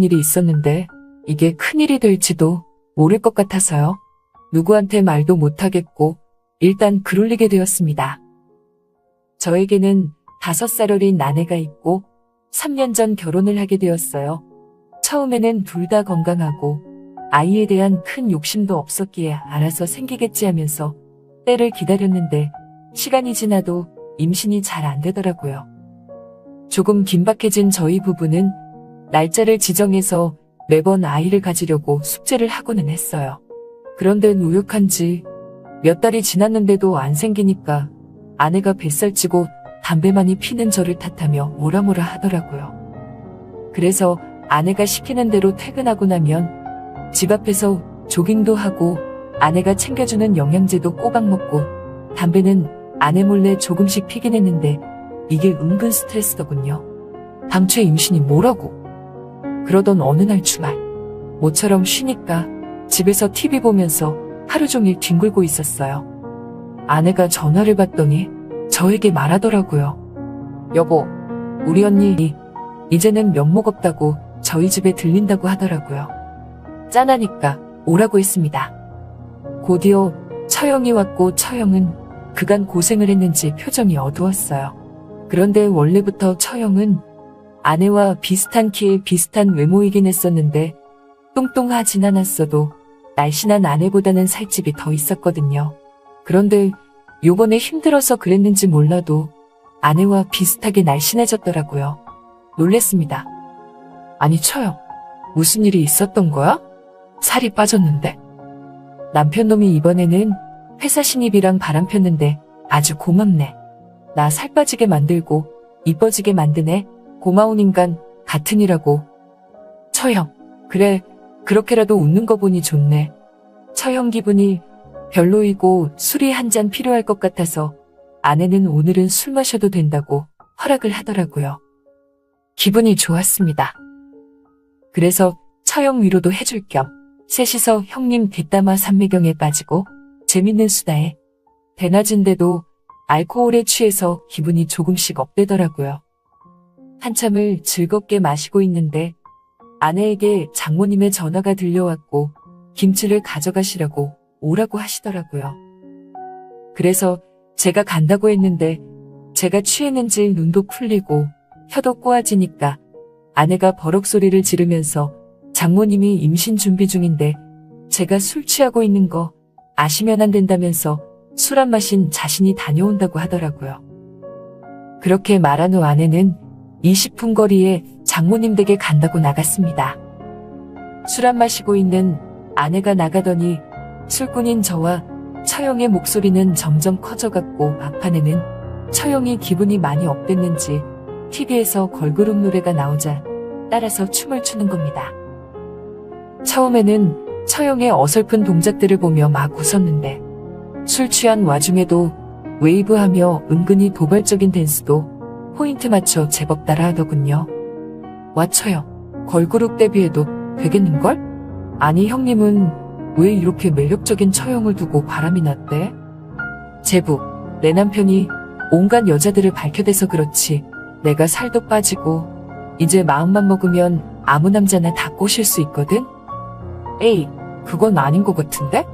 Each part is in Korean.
일이 있었는데 이게 큰일이 될지도 모를 것 같아서요. 누구한테 말도 못하겠고 일단 그롤리게 되었습니다. 저에게는 다섯 살 어린 아내가 있고 3년 전 결혼을 하게 되었어요. 처음에는 둘 다 건강하고 아이에 대한 큰 욕심도 없었기에 알아서 생기겠지 하면서 때를 기다렸는데 시간이 지나도 임신이 잘 안 되더라고요. 조금 긴박해진 저희 부부는 날짜를 지정해서 매번 아이를 가지려고 숙제를 하고는 했어요. 그런데 노력한지 몇 달이 지났는데도 안 생기니까 아내가 뱃살 찌고 담배 많이 피는 저를 탓하며 뭐라 뭐라 하더라고요. 그래서 아내가 시키는 대로 퇴근하고 나면 집 앞에서 조깅도 하고 아내가 챙겨주는 영양제도 꼬박 먹고 담배는 아내 몰래 조금씩 피긴 했는데 이게 은근 스트레스더군요. 당최 임신이 뭐라고? 그러던 어느 날 주말 모처럼 쉬니까 집에서 TV 보면서 하루 종일 뒹굴고 있었어요. 아내가 전화를 받더니 저에게 말하더라고요. 여보, 우리 언니 이제는 면목 없다고 저희 집에 들린다고 하더라고요. 짠하니까 오라고 했습니다. 곧이어 처형이 왔고 처형은 그간 고생을 했는지 표정이 어두웠어요. 그런데 원래부터 처형은 아내와 비슷한 키에 비슷한 외모이긴 했었는데 뚱뚱하진 않았어도 날씬한 아내보다는 살집이 더 있었거든요. 그런데 요번에 힘들어서 그랬는지 몰라도 아내와 비슷하게 날씬해졌더라고요. 놀랬습니다. 아니 처형 무슨 일이 있었던 거야? 살이 빠졌는데. 남편 놈이 이번에는 회사 신입이랑 바람 폈는데 아주 고맙네. 나 살 빠지게 만들고 이뻐지게 만드네. 고마운 인간 같으니라고. 처형. 그래. 그렇게라도 웃는 거 보니 좋네. 처형 기분이 별로이고 술이 한 잔 필요할 것 같아서 아내는 오늘은 술 마셔도 된다고 허락을 하더라고요. 기분이 좋았습니다. 그래서 처형 위로도 해줄 겸 셋이서 형님 뒷담화 삼매경에 빠지고 재밌는 수다에 대낮인데도 알코올에 취해서 기분이 조금씩 업되더라고요. 한참을 즐겁게 마시고 있는데 아내에게 장모님의 전화가 들려왔고 김치를 가져가시라고 오라고 하시더라고요. 그래서 제가 간다고 했는데 제가 취했는지 눈도 풀리고 혀도 꼬아지니까 아내가 버럭 소리를 지르면서 장모님이 임신 준비 중인데 제가 술 취하고 있는 거 아시면 안 된다면서 술 안 마신 자신이 다녀온다고 하더라고요. 그렇게 말한 후 아내는 20분 거리에 장모님 댁에 간다고 나갔습니다. 술 안 마시고 있는 아내가 나가더니 술꾼인 저와 처형의 목소리는 점점 커져갔고 앞판에는 처형이 기분이 많이 업됐는지 TV에서 걸그룹 노래가 나오자 따라서 춤을 추는 겁니다. 처음에는 처형의 어설픈 동작들을 보며 막 웃었는데 술 취한 와중에도 웨이브하며 은근히 도발적인 댄스도 포인트 맞춰 제법 따라하더군요. 와 처형, 걸그룹 데뷔해도 되겠는걸? 아니 형님은 왜 이렇게 매력적인 처형을 두고 바람이 났대? 제부, 내 남편이 온갖 여자들을 밝혀대서 그렇지 내가 살도 빠지고 이제 마음만 먹으면 아무 남자나 다 꼬실 수 있거든? 에이, 그건 아닌 것 같은데?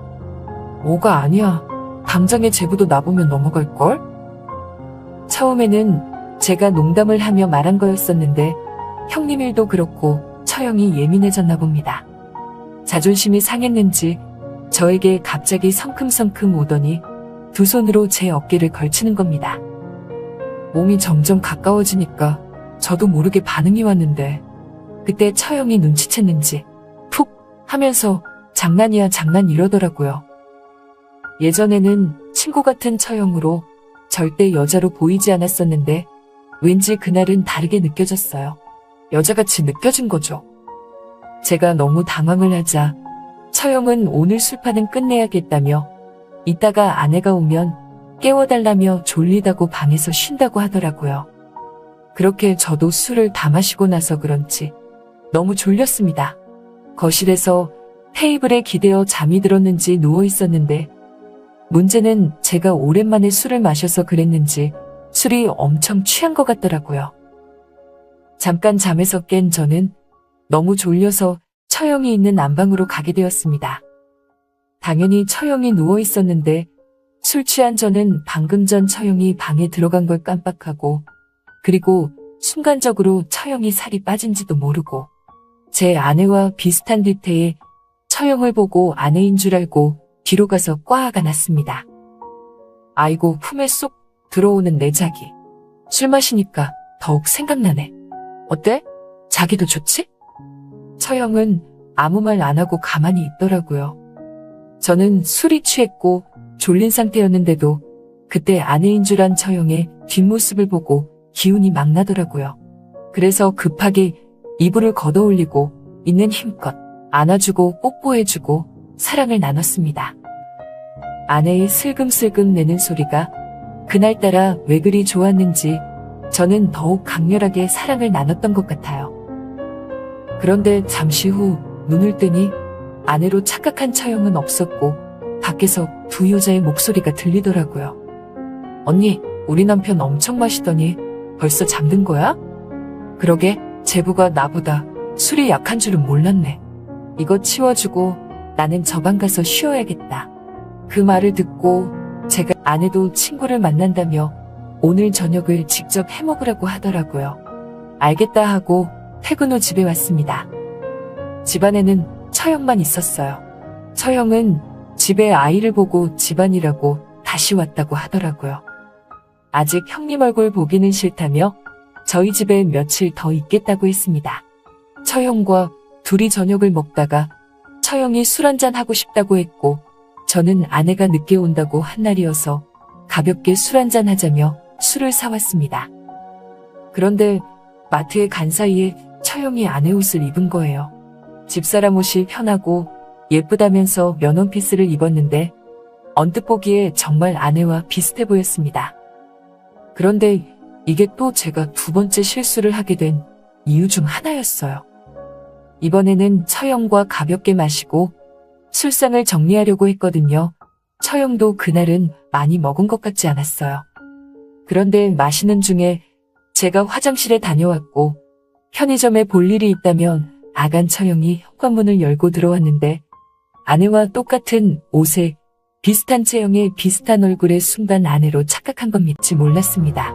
뭐가 아니야. 당장에 제부도 나보면 넘어갈걸? 처음에는 제가 농담을 하며 말한 거였었는데 형님 일도 그렇고 처형이 예민해졌나 봅니다. 자존심이 상했는지 저에게 갑자기 성큼성큼 오더니 두 손으로 제 어깨를 걸치는 겁니다. 몸이 점점 가까워지니까 저도 모르게 반응이 왔는데 그때 처형이 눈치챘는지 푹 하면서 장난이야 장난 이러더라고요. 예전에는 친구 같은 처형으로 절대 여자로 보이지 않았었는데 왠지 그날은 다르게 느껴졌어요. 여자같이 느껴진 거죠. 제가 너무 당황을 하자 처형은 오늘 술판은 끝내야겠다며 이따가 아내가 오면 깨워달라며 졸리다고 방에서 쉰다고 하더라고요. 그렇게 저도 술을 다 마시고 나서 그런지 너무 졸렸습니다. 거실에서 테이블에 기대어 잠이 들었는지 누워 있었는데 문제는 제가 오랜만에 술을 마셔서 그랬는지 술이 엄청 취한 것 같더라고요. 잠깐 잠에서 깬 저는 너무 졸려서 처형이 있는 안방으로 가게 되었습니다. 당연히 처형이 누워 있었는데 술 취한 저는 방금 전 처형이 방에 들어간 걸 깜빡하고 그리고 순간적으로 처형이 살이 빠진지도 모르고 제 아내와 비슷한 뒤태에 처형을 보고 아내인 줄 알고 뒤로 가서 꽈아가 났습니다. 아이고 품에 쏙 들어오는 내 자기. 술 마시니까 더욱 생각나네. 어때? 자기도 좋지? 처형은 아무 말 안 하고 가만히 있더라고요. 저는 술이 취했고 졸린 상태였는데도 그때 아내인 줄 안 처형의 뒷모습을 보고 기운이 막 나더라고요. 그래서 급하게 이불을 걷어올리고 있는 힘껏 안아주고 뽀뽀해주고 사랑을 나눴습니다. 아내의 슬금슬금 내는 소리가 그날따라 왜 그리 좋았는지 저는 더욱 강렬하게 사랑을 나눴던 것 같아요. 그런데 잠시 후 눈을 뜨니 아내로 착각한 처형은 없었고 밖에서 두 여자의 목소리가 들리더라고요. 언니, 우리 남편 엄청 마시더니 벌써 잠든 거야? 그러게, 제부가 나보다 술이 약한 줄은 몰랐네. 이거 치워주고 나는 저 방 가서 쉬어야겠다. 그 말을 듣고 제가 아내도 친구를 만난다며 오늘 저녁을 직접 해먹으라고 하더라고요. 알겠다 하고 퇴근 후 집에 왔습니다. 집안에는 처형만 있었어요. 처형은 집에 아이를 보고 집안이라고 다시 왔다고 하더라고요. 아직 형님 얼굴 보기는 싫다며 저희 집에 며칠 더 있겠다고 했습니다. 처형과 둘이 저녁을 먹다가 처형이 술 한잔 하고 싶다고 했고 저는 아내가 늦게 온다고 한 날이어서 가볍게 술 한잔 하자며 술을 사왔습니다. 그런데 마트에 간 사이에 처형이 아내 옷을 입은 거예요. 집사람 옷이 편하고 예쁘다면서 면원피스를 입었는데 언뜻 보기에 정말 아내와 비슷해 보였습니다. 그런데 이게 또 제가 두 번째 실수를 하게 된 이유 중 하나였어요. 이번에는 처형과 가볍게 마시고 술상을 정리하려고 했거든요. 처형도 그날은 많이 먹은 것 같지 않았어요. 그런데 마시는 중에 제가 화장실에 다녀왔고 편의점에 볼 일이 있다면 아간 처형이 현관문을 열고 들어왔는데 아내와 똑같은 옷에 비슷한 체형에 비슷한 얼굴의 순간 아내로 착각한 건 믿지 몰랐습니다.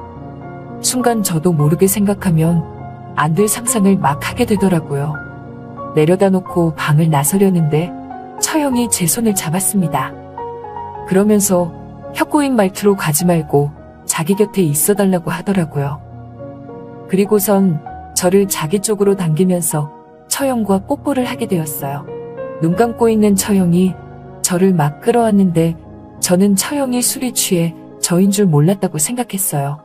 순간 저도 모르게 생각하면 안 될 상상을 막 하게 되더라고요. 내려다 놓고 방을 나서려는데 처형이 제 손을 잡았습니다. 그러면서 혀꼬인 말투로 가지 말고 자기 곁에 있어 달라고 하더라고요. 그리고선 저를 자기 쪽으로 당기면서 처형과 뽀뽀를 하게 되었어요. 눈 감고 있는 처형이 저를 막 끌어왔는데 저는 처형이 술이 취해 저인 줄 몰랐다고 생각했어요.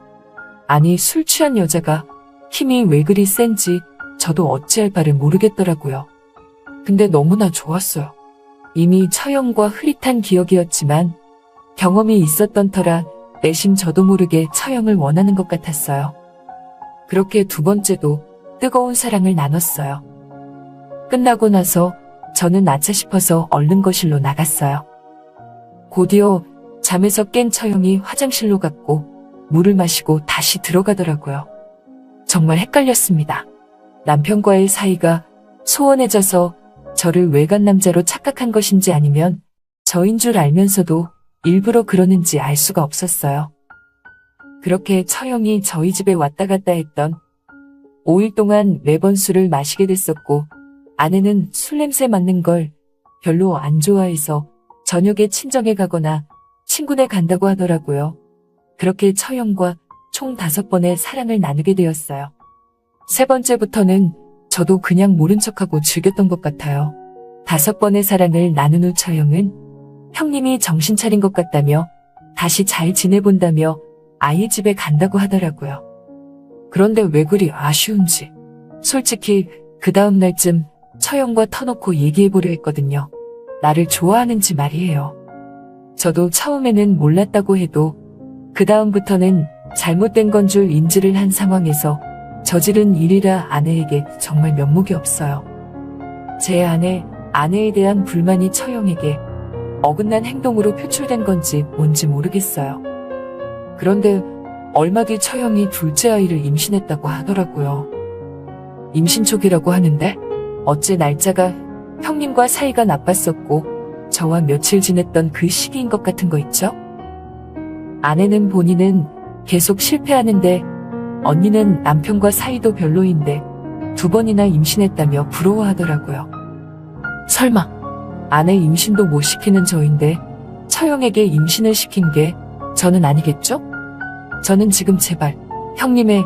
아니 술 취한 여자가 힘이 왜 그리 센지 저도 어찌할 바를 모르겠더라고요. 근데 너무나 좋았어요. 이미 처형과 흐릿한 기억이었지만 경험이 있었던 터라 내심 저도 모르게 처형을 원하는 것 같았어요. 그렇게 두 번째도 뜨거운 사랑을 나눴어요. 끝나고 나서 저는 아차 싶어서 얼른 거실로 나갔어요. 곧이어 잠에서 깬 처형이 화장실로 갔고 물을 마시고 다시 들어가더라고요. 정말 헷갈렸습니다. 남편과의 사이가 소원해져서 저를 외간 남자로 착각한 것인지 아니면 저인 줄 알면서도 일부러 그러는지 알 수가 없었어요. 그렇게 처형이 저희 집에 왔다 갔다 했던 5일 동안 매번 술을 마시게 됐었고 아내는 술 냄새 맡는 걸 별로 안 좋아해서 저녁에 친정에 가거나 친구네 간다고 하더라고요. 그렇게 처형과 총 다섯 번의 사랑을 나누게 되었어요. 세 번째부터는 저도 그냥 모른 척하고 즐겼던 것 같아요. 다섯 번의 사랑을 나눈 후 처형은 형님이 정신 차린 것 같다며 다시 잘 지내본다며 아이 집에 간다고 하더라고요. 그런데 왜 그리 아쉬운지. 솔직히 그 다음 날쯤 처형과 터놓고 얘기해보려 했거든요. 나를 좋아하는지 말이에요. 저도 처음에는 몰랐다고 해도 그 다음부터는 잘못된 건 줄 인지를 한 상황에서 저지른 일이라 아내에게 정말 면목이 없어요. 제 아내, 아내에 대한 불만이 처형에게 어긋난 행동으로 표출된 건지 뭔지 모르겠어요. 그런데 얼마 뒤 처형이 둘째 아이를 임신했다고 하더라고요. 임신 초기라고 하는데 어째 날짜가 형님과 사이가 나빴었고 저와 며칠 지냈던 그 시기인 것 같은 거 있죠? 아내는 본인은 계속 실패하는데 언니는 남편과 사이도 별로인데 두 번이나 임신했다며 부러워하더라고요. 설마 아내 임신도 못 시키는 저인데 처형에게 임신을 시킨 게 저는 아니겠죠? 저는 지금 제발 형님의